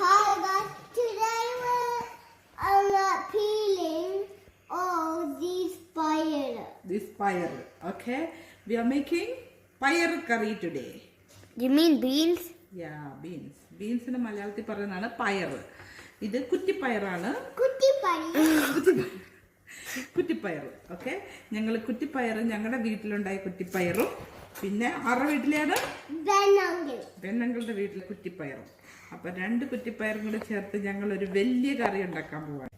Hi guys, today we're uh, peeling all these fire. This payar. Okay. We are making payar curry today. You mean beans? Yeah beans ബീൻസിന് മലയാളത്തിൽ പറയുന്നതാണ് പയർ ഇത് കുറ്റിപ്പയറാണ് കുറ്റിപ്പയർ okay ഞങ്ങൾ കുറ്റിപ്പയർ ഞങ്ങളുടെ വീട്ടിലുണ്ടായ കുറ്റിപ്പയറും പിന്നെ ആരുടെ വീട്ടിലേത്. പെണ്ണുങ്ങളുടെ വീട്ടിലെ കുറ്റിപ്പയറും. അപ്പൊ രണ്ട് കുറ്റിപ്പയറും കൂടെ ചേർത്ത് ഞങ്ങൾ ഒരു വലിയ കറി ഉണ്ടാക്കാൻ പോവാണ്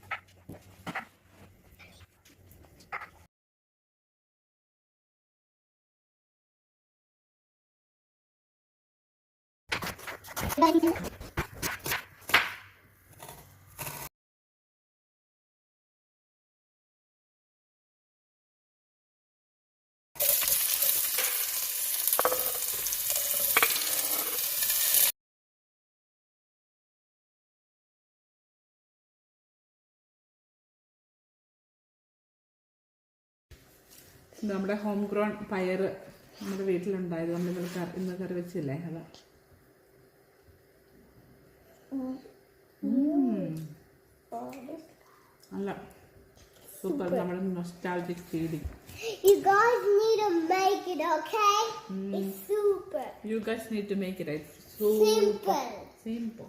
നമ്മുടെ ഹോം ഗ്രോൺ പയർ നമ്മുടെ വീട്ടിലുണ്ടായത് നമ്മൾ ഇന്ന് കറി ഇന്ന് കറി വെച്ചില്ലേ? അത്. അല്ല സൂപ്പർ നമ്മുടെ nostalgic feeling You guys need to make it, okay? Mm. It's super. You guys need to make it. It's it simple. Simple